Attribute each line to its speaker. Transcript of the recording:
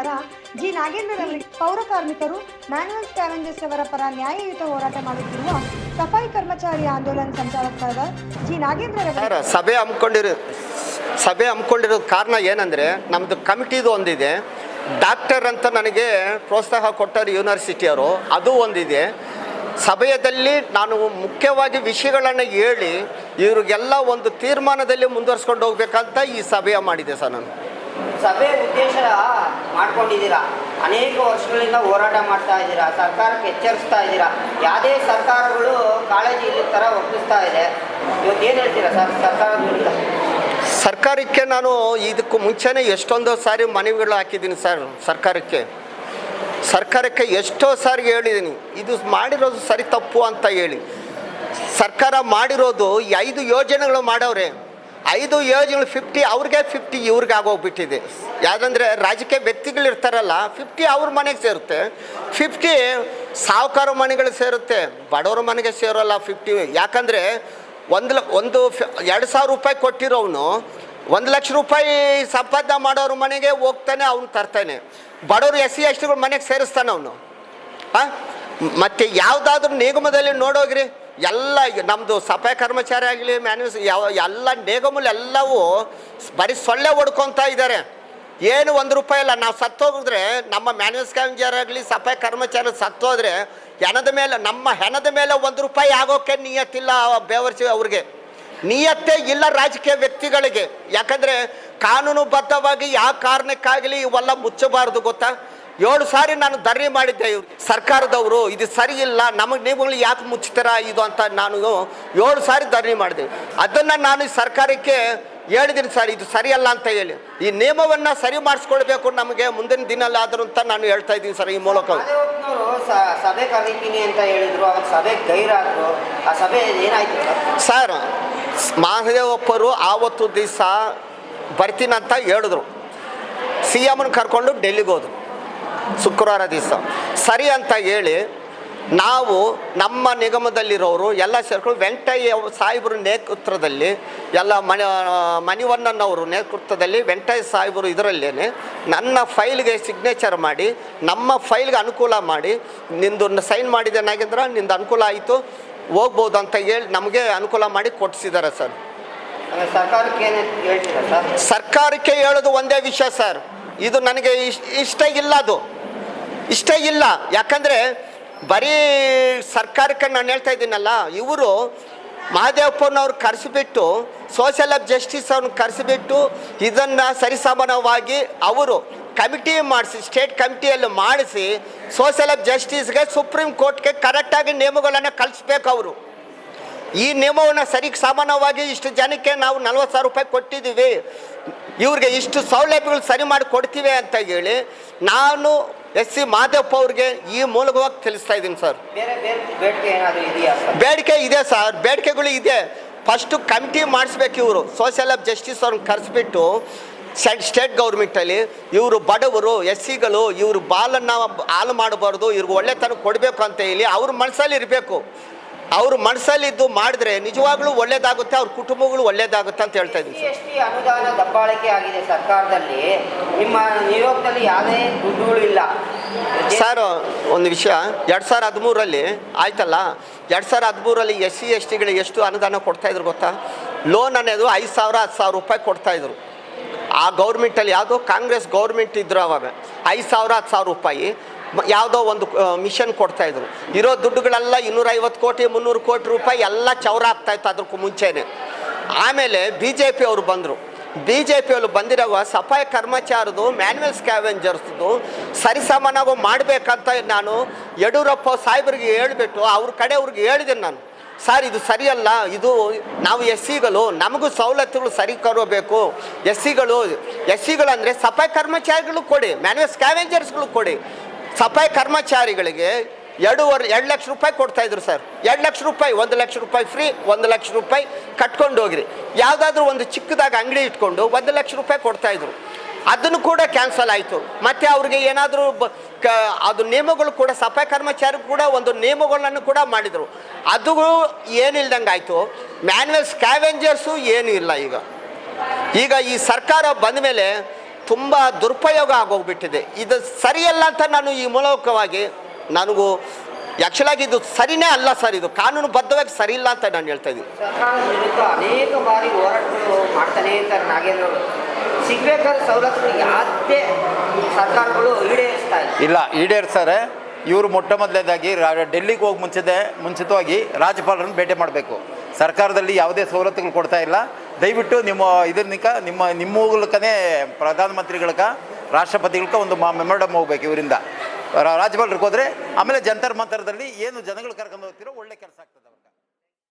Speaker 1: ನಮಸ್ಕಾರ ಜಿ. ನಾಗೇಂದ್ರ ಪೌರ ಕಾರ್ಮಿಕರು ಮ್ಯಾನ್ಯುವಲ್ ಸ್ಕ್ಯಾವೆಂಜರ್ಸ್ ಅವರ ಪರ ನ್ಯಾಯಯುತ ಹೋರಾಟ ಮಾಡುತ್ತಿರುವ ಸಫಾಯಿ ಕರ್ಮಚಾರಿ ಆಂದೋಲನ ಸಂಚಾಲಕರಾದ ಜಿ. ನಾಗೇಂದ್ರ
Speaker 2: ಸಭೆ ಹಮ್ಮಿಕೊಂಡಿರೋ ಸಭೆ ಹಮ್ಮಿಕೊಂಡಿರೋ ಕಾರಣ ಏನಂದರೆ ನಮ್ಮದು ಕಮಿಟಿದು ಒಂದಿದೆ. ಡಾಕ್ಟರ್ ಅಂತ ನನಗೆ ಪ್ರೋತ್ಸಾಹ ಕೊಟ್ಟರು ಯೂನಿವರ್ಸಿಟಿಯವರು ಅದು ಒಂದಿದೆ. ಸಭೆಯಲ್ಲಿ ನಾನು ಮುಖ್ಯವಾಗಿ ವಿಷಯಗಳನ್ನು ಹೇಳಿ, ಇವರಿಗೆಲ್ಲ ಒಂದು ತೀರ್ಮಾನದಲ್ಲಿ ಮುಂದುವರ್ಸ್ಕೊಂಡು ಹೋಗ್ಬೇಕಂತ ಈ ಸಭೆಯ ಮಾಡಿದೆ ಸರ್ ನಾನು.
Speaker 3: ಸಭೆ ಉದ್ದೇಶ ಮಾಡ್ಕೊಂಡಿದ್ದೀರಾ? ಅನೇಕ ವರ್ಷಗಳಿಂದ ಹೋರಾಟ ಮಾಡ್ತಾ ಇದ್ದೀರಾ? ಸರ್ಕಾರಕ್ಕೆ ಎಚ್ಚರಿಸ್ತಾ ಇದ್ದೀರಾ? ಯಾವುದೇ ಸರ್ಕಾರಗಳು ಕಾಳಜಿ ಇಲ್ಲದ ಥರ ಒಪ್ಪಿಸ್ತಾ ಇದೆ. ಇವತ್ತು ಏನು ಹೇಳ್ತೀರಾ ಸರ್ ಸರ್ಕಾರದ
Speaker 2: ಸರ್ಕಾರಕ್ಕೆ ನಾನು ಇದಕ್ಕೂ ಮುಂಚೆನೇ ಎಷ್ಟೊಂದು ಸಾರಿ ಮನವಿಗಳು ಹಾಕಿದ್ದೀನಿ ಸರ್ ಸರ್ಕಾರಕ್ಕೆ. ಸರ್ಕಾರಕ್ಕೆ ಎಷ್ಟೋ ಸಾರಿ ಹೇಳಿದ್ದೀನಿ. ಇದು ಮಾಡಿರೋದು ಸರಿ ತಪ್ಪು ಅಂತ ಹೇಳಿ. ಸರ್ಕಾರ ಮಾಡಿರೋದು ಐದು ಯೋಜನೆಗಳು ಮಾಡವ್ರೆ. ಐದು ಯೋಜನೆಗಳು ಫಿಫ್ಟಿ ಅವ್ರಿಗೆ ಫಿಫ್ಟಿ ಇವ್ರಿಗೆ ಆಗೋಗ್ಬಿಟ್ಟಿದೆ. ಯಾವುದಂದ್ರೆ ರಾಜಕೀಯ ವ್ಯಕ್ತಿಗಳು ಇರ್ತಾರಲ್ಲ ಫಿಫ್ಟಿ ಅವ್ರ ಮನೆಗೆ ಸೇರುತ್ತೆ. ಫಿಫ್ಟಿ ಸಾಹುಕಾರ ಮನೆಗಳು ಸೇರುತ್ತೆ. ಬಡವ್ರ ಮನೆಗೆ ಸೇರೋಲ್ಲ ಫಿಫ್ಟಿ ಯಾಕಂದರೆ ಒಂದು ಒಂದು ಎರಡು ಸಾವಿರ ರೂಪಾಯಿ ಕೊಟ್ಟಿರೋವನು, ಒಂದು ಲಕ್ಷ ರೂಪಾಯಿ ಸಂಪಾದನೆ ಮಾಡೋರ ಮನೆಗೆ ಹೋಗ್ತಾನೆ, ಅವ್ನು ತರ್ತಾನೆ. ಬಡವರು ಎಸ್ ಸಿ ಎಸ್ ಟಿಗಳು ಮನೆಗೆ ಸೇರಿಸ್ತಾನೆ ಅವನು. ಹಾಂ? ಮತ್ತು ಯಾವುದಾದ್ರೂ ನಿಗಮದಲ್ಲಿ ನೋಡೋಗ್ರಿ. ಎಲ್ಲ ನಮ್ಮದು ಸಫಾಯಿ ಕರ್ಮಚಾರಿ ಆಗಲಿ ಮ್ಯಾನ್ಯೂಸ್ ಯಾವ, ಎಲ್ಲ ನಿಗಮಗಳು ಎಲ್ಲವೂ ಬರೀ ಸೊಳ್ಳೆ ಹೊಡ್ಕೊತಾ ಇದ್ದಾರೆ ಏನು ಒಂದು ರೂಪಾಯಿ ಇಲ್ಲ. ನಾವು ಸತ್ತೋಗಿದ್ರೆ ನಮ್ಮ ಮ್ಯಾನ್ಯೂಸ್ ಕ್ಯಾಂಜರ್ ಆಗಲಿ, ಸಫಾಯಿ ಕರ್ಮಚಾರಿ ಸತ್ತೋದ್ರೆ ಹೆಣದ ಮೇಲೆ, ನಮ್ಮ ಹೆಣದ ಮೇಲೆ ಒಂದು ರೂಪಾಯಿ ಆಗೋಕ್ಕೆ ನಿಯತ್ತಿಲ್ಲ ಬೇವರ್ಸಿ ಅವ್ರಿಗೆ. ನಿಯತ್ತೇ ಇಲ್ಲ ರಾಜಕೀಯ ವ್ಯಕ್ತಿಗಳಿಗೆ. ಯಾಕಂದರೆ ಕಾನೂನುಬದ್ಧವಾಗಿ ಯಾವ ಕಾರಣಕ್ಕಾಗಲಿ ಇವೆಲ್ಲ ಮುಚ್ಚಬಾರ್ದು, ಗೊತ್ತಾ? ಏಳು ಸಾರಿ ನಾನು ಧರಣಿ ಮಾಡಿದ್ದೆ ಇವ್ರು ಸರ್ಕಾರದವರು ಇದು ಸರಿ ಇಲ್ಲ ನಮಗೆ ನೀವುಗಳು ಯಾಕೆ ಮುಚ್ಚುತ್ತೀರ ಇದು ಅಂತ ನಾನು ಏಳು ಸಾರಿ ಧರಣಿ ಮಾಡಿದೆ. ಅದನ್ನು ನಾನು ಈ ಸರ್ಕಾರಕ್ಕೆ ಹೇಳಿದ್ದೀನಿ ಸರ್ ಇದು ಸರಿಯಲ್ಲ ಅಂತ ಹೇಳಿ. ಈ ನಿಯಮವನ್ನು ಸರಿ ಮಾಡಿಸ್ಕೊಳ್ಬೇಕು ನಮಗೆ ಮುಂದಿನ ದಿನಲ್ಲಾದರೂ ಅಂತ ನಾನು ಹೇಳ್ತಾ ಇದ್ದೀನಿ ಸರ್ ಈ ಮೂಲಕ.
Speaker 3: ಸಭೆ ಕರೀತೀನಿ ಅಂತ ಹೇಳಿದ್ರು ಸಭೆ ಗೈರಾದರು ಆ ಸಭೆ ಏನಾಯ್ತು ಸರ್?
Speaker 2: ಸರ್ ಮಹದೇವಪ್ಪರು ಆವತ್ತು ದಿವಸ ಬರ್ತೀನಂತ ಹೇಳಿದ್ರು. ಸಿ ಎಮ್ನ ಕರ್ಕೊಂಡು ಡೆಲ್ಲಿಗೆ ಹೋದ್ರು. ಶುಕ್ರವಾರ ದಿವಸ. ಸರಿ ಅಂತ ಹೇಳಿ ನಾವು ನಮ್ಮ ನಿಗಮದಲ್ಲಿರೋರು ಎಲ್ಲ ಸೇರ್ಕೊಂಡು ವೆಂಕಟಯ್ಯ ಸಾಹೇಬ್ರ ನೇತೃತ್ವದಲ್ಲಿ ಎಲ್ಲ ಮನೆ ಮಣಿವಣ್ಣನವರು ನೇತೃತ್ವದಲ್ಲಿ ವೆಂಕಟಯ್ಯ ಸಾಹೇಬರು ಇದರಲ್ಲೇ ನನ್ನ ಫೈಲ್ಗೆ ಸಿಗ್ನೇಚರ್ ಮಾಡಿ ನಮ್ಮ ಫೈಲ್ಗೆ ಅನುಕೂಲ ಮಾಡಿ ನಿಂದು ಸೈನ್ ಮಾಡಿದೆ ನಾಗೇಂದ್ರ ನಿಂದು ಅನುಕೂಲ ಆಯಿತು ಹೋಗ್ಬೋದು ಅಂತ ಹೇಳಿ ನಮಗೆ ಅನುಕೂಲ ಮಾಡಿ ಕೊಡಿಸಿದ್ದಾರೆ ಸರ್.
Speaker 3: ಸರ್ಕಾರಕ್ಕೆ
Speaker 2: ಸರ್ಕಾರಕ್ಕೆ ಹೇಳೋದು ಒಂದೇ ವಿಷಯ ಸರ್. ಇದು ನನಗೆ ಇಷ್ಟ ಇಲ್ಲ ಅದು. ಇಷ್ಟ ಇಲ್ಲ. ಯಾಕಂದರೆ ಬರೀ ಸರ್ಕಾರಕ್ಕೆ ನಾನು ಹೇಳ್ತಾ ಇದ್ದೀನಲ್ಲ, ಇವರು ಮಹಾದೇವಪ್ಪನವ್ರು ಕರೆಸಿಬಿಟ್ಟು ಸೋಷಿಯಲ್ ಆಫ್ ಜಸ್ಟಿಸ್ ಅವ್ರನ್ನ ಕರೆಸಿಬಿಟ್ಟು ಇದನ್ನು ಸರಿಸಮಾನವಾಗಿ ಅವರು ಕಮಿಟಿ ಮಾಡಿಸಿ ಸ್ಟೇಟ್ ಕಮಿಟಿಯಲ್ಲಿ ಮಾಡಿಸಿ ಸೋಷಿಯಲ್ ಆಫ್ ಜಸ್ಟಿಸ್ಗೆ ಸುಪ್ರೀಂ ಕೋರ್ಟ್ಗೆ ಕರೆಕ್ಟಾಗಿ ನಿಯಮಗಳನ್ನು ಕಲಿಸ್ಬೇಕು ಅವರು. ಈ ನಿಯಮವನ್ನು ಸರಿಗೆ ಸಮಾನವಾಗಿ ಇಷ್ಟು ಜನಕ್ಕೆ ನಾವು ನಲ್ವತ್ತು ಸಾವಿರ ರೂಪಾಯಿ ಕೊಟ್ಟಿದ್ದೀವಿ. ಇವ್ರಿಗೆ ಇಷ್ಟು ಸೌಲಭ್ಯಗಳು ಸರಿ ಮಾಡಿ ಕೊಡ್ತೀವಿ ಅಂತ ಹೇಳಿ ನಾನು ಎಸ್ ಸಿ ಮಾದೇವಪ್ಪ ಅವ್ರಿಗೆ ಈ ಮೂಲಕವಾಗಿ ತಿಳಿಸ್ತಾ ಇದ್ದೀನಿ ಸರ್.
Speaker 3: ಬೇಡಿಕೆ
Speaker 2: ಇದೆ ಸರ್. ಬೇಡಿಕೆಗಳು ಇದೆ. ಫಸ್ಟು ಕಮಿಟಿ ಮಾಡಿಸ್ಬೇಕು ಇವರು. ಸೋಷಿಯಲ್ ಆಫ್ ಜಸ್ಟಿಸ್ ಅವ್ರನ್ನ ಕರೆಸ್ಬಿಟ್ಟು ಸ್ಟೇಟ್ ಗೌರ್ಮೆಂಟಲ್ಲಿ ಇವರು ಬಡವರು ಎಸ್ ಸಿಗಳು ಇವರು ಬಾಲನ್ನು ಹಾಲು ಮಾಡಬಾರ್ದು ಇವ್ರಿಗೆ ಒಳ್ಳೆತನ ಕೊಡಬೇಕು ಅಂತ ಹೇಳಿ ಅವ್ರ ಮನಸ್ಸಲ್ಲಿ ಇರಬೇಕು. ಅವ್ರ ಮನಸ್ಸಲ್ಲಿದ್ದು ಮಾಡಿದ್ರೆ ನಿಜವಾಗ್ಲೂ ಒಳ್ಳೇದಾಗುತ್ತೆ ಅವ್ರ ಕುಟುಂಬಗಳು ಒಳ್ಳೇದಾಗುತ್ತೆ ಅಂತ ಹೇಳ್ತಾ ಇದ್ದೀನಿ
Speaker 3: ಅನುದಾನ ದಬ್ಬಾಳಿಕೆ ಆಗಿದೆ ಸರ್ಕಾರದಲ್ಲಿ. ನಿಮ್ಮ ನಿಯೋಗದಲ್ಲಿ ಯಾವುದೇ ದುಡ್ಡುಗಳು ಇಲ್ಲ.
Speaker 2: ಸರ್ ಒಂದು ವಿಷಯ ಎರಡು ಸಾವಿರ ಹದಿಮೂರಲ್ಲಿ ಆಯ್ತಲ್ಲ ಎರಡು ಸಾವಿರ ಹದಿಮೂರಲ್ಲಿ ಎಸ್ ಸಿ ಎಸ್ ಟಿಗಳಿಗೆ ಎಷ್ಟು ಅನುದಾನ ಕೊಡ್ತಾಯಿದ್ರು ಗೊತ್ತಾ? ಲೋನ್ ಅನ್ನೋದು ಐದು ಸಾವಿರ ಹತ್ತು ಸಾವಿರ ರೂಪಾಯಿ ಕೊಡ್ತಾಯಿದ್ರು ಆ ಗೌರ್ಮೆಂಟಲ್ಲಿ ಯಾವುದೋ ಕಾಂಗ್ರೆಸ್ ಗೌರ್ಮೆಂಟ್ ಇದ್ರು ಅವಾಗ. ಐದು ಸಾವಿರ ಹತ್ತು ಸಾವಿರ ರೂಪಾಯಿ. ಯಾವುದೋ ಒಂದು ಮಿಷನ್ ಕೊಡ್ತಾ ಇದ್ರು. ಇರೋ ದುಡ್ಡುಗಳೆಲ್ಲ ಇನ್ನೂರೈವತ್ತು ಕೋಟಿ, ಮುನ್ನೂರು ಕೋಟಿ ರೂಪಾಯಿ ಎಲ್ಲ ಚೌರ ಆಗ್ತಾಯಿತ್ತು ಅದಕ್ಕೂ ಮುಂಚೆನೇ. ಆಮೇಲೆ ಬಿ ಜೆ ಪಿ ಅವರು ಬಂದರು. ಬಿ ಜೆ ಪಿಯವರು ಬಂದಿರೋ ಸಫಾಯಿ ಕರ್ಮಚಾರದು ಮ್ಯಾನ್ಯಲ್ ಸ್ಕ್ಯಾವೆಂಜರ್ಸ್ದು ಸರಿಸಮಾನಾಗೂ ಮಾಡಬೇಕಂತ ನಾನು ಯಡಿಯೂರಪ್ಪ ಸಾಹೇಬ್ರಿಗೆ ಹೇಳಿಬಿಟ್ಟು ಅವ್ರ ಕಡೆ ಅವ್ರಿಗೆ ಹೇಳಿದೆ ನಾನು. ಸರ್, ಇದು ಸರಿಯಲ್ಲ. ಇದು ನಾವು ಎಸ್ ಸಿಗಳು ನಮಗೂ ಸವಲತ್ತುಗಳು ಸರಿ ಕರೋಬೇಕು ಎಸ್ ಸಿಗಳು ಎಸ್ ಸಿಗಳು ಅಂದರೆ ಸಫಾಯಿ ಕರ್ಮಚಾರಿಗಳು ಕೊಡಿ, ಮ್ಯಾನ್ಯಲ್ ಸ್ಕ್ಯಾವೆಂಜರ್ಸ್ಗಳು ಕೊಡಿ. ಸಫಾಯಿ ಕರ್ಮಚಾರಿಗಳಿಗೆ ಎರಡೂವರೆ, ಎರಡು ಲಕ್ಷ ರೂಪಾಯಿ ಕೊಡ್ತಾ ಇದ್ರು ಸರ್. ಎರಡು ಲಕ್ಷ ರೂಪಾಯಿ, ಒಂದು ಲಕ್ಷ ರೂಪಾಯಿ ಫ್ರೀ ಒಂದು ಲಕ್ಷ ರೂಪಾಯಿ ಕಟ್ಕೊಂಡು ಹೋಗಿರಿ. ಯಾವುದಾದ್ರೂ ಒಂದು ಚಿಕ್ಕದಾಗಿ ಅಂಗಡಿ ಇಟ್ಕೊಂಡು ಒಂದು ಲಕ್ಷ ರೂಪಾಯಿ ಕೊಡ್ತಾ ಇದ್ರು. ಅದನ್ನು ಕೂಡ ಕ್ಯಾನ್ಸಲ್ ಆಯಿತು. ಮತ್ತು ಅವ್ರಿಗೆ ಏನಾದರೂ ಕ, ಅದು ನಿಯಮಗಳು ಕೂಡ ಸಫಾಯಿ ಕರ್ಮಚಾರಿ ಕೂಡ ಒಂದು ನಿಯಮಗಳನ್ನು ಕೂಡ ಮಾಡಿದರು. ಅದು ಏನಿಲ್ದಂಗೆ ಆಯಿತು. ಮ್ಯಾನ್ಯಲ್ ಸ್ಕ್ಯಾವೆಂಜರ್ಸು ಏನೂ ಇಲ್ಲ ಈಗ. ಈಗ ಈ ಸರ್ಕಾರ ಬಂದ ಮೇಲೆ ತುಂಬ ದುರುಪಯೋಗ ಆಗೋಗ್ಬಿಟ್ಟಿದೆ. ಇದು ಸರಿಯಲ್ಲ ಅಂತ ನಾನು ಈ ಮೂಲಕವಾಗಿ ನನಗೂ ಆ್ಯಕ್ಚುಲಾಗಿ ಇದು ಸರಿನೇ ಅಲ್ಲ ಸರ್ ಇದು ಕಾನೂನುಬದ್ಧವಾಗಿ ಸರಿ ಇಲ್ಲ ಅಂತ ನಾನು ಹೇಳ್ತಾ ಇದ್ದೀನಿ.
Speaker 3: ಅನೇಕ ಬಾರಿ ಹೋರಾಟಗಳು ಮಾಡ್ತಾನೆ ಇರ್ತಾರೆ ನಾಗೇಂದ್ರ ಸಿಗ್ಬೇಕಾದ ಸವಲತ್ತುಗಳು ಯಾವುದೇ ಸರ್ಕಾರಗಳು ಈಡೇರಿಸ್ತಾ ಇಲ್ಲ.
Speaker 4: ಇಲ್ಲ ಈಡೇರಿಸ್ತಾರೆ. ಇವರು ಮೊಟ್ಟ ಮೊದಲನೇದಾಗಿ ರಾ- ಡೆಲ್ಲಿಗೆ ಹೋಗಿ ಮುಂಚಿದೆ ಮುಂಚಿತವಾಗಿ ರಾಜ್ಯಪಾಲರನ್ನು ಭೇಟಿ ಮಾಡಬೇಕು. ಸರ್ಕಾರದಲ್ಲಿ ಯಾವುದೇ ಸವಲತ್ತುಗಳು ಕೊಡ್ತಾ ಇಲ್ಲ. ದಯವಿಟ್ಟು ನಿಮ್ಮ ಇದರ್ನಿಕ, ನಿಮ್ಮ ನಿಮ್ಮ ಮೂಲಕನೇ ಪ್ರಧಾನಮಂತ್ರಿಗಳಕ, ರಾಷ್ಟ್ರಪತಿಗಳಕ ಒಂದು ಮೆಮೊರಡಮ್ ಹೋಗ್ಬೇಕು ಇವರಿಂದ. ರಾಜ್ಯಪಾಲರಿಗೆ ಹೋದರೆ, ಆಮೇಲೆ ಜಂತರ್ ಮಂತರದಲ್ಲಿ ಏನು ಜನಗಳು ಕರ್ಕೊಂಡು ಹೋಗ್ತಿರೋ ಒಳ್ಳೆ ಕೆಲಸ ಆಗ್ತದೆ.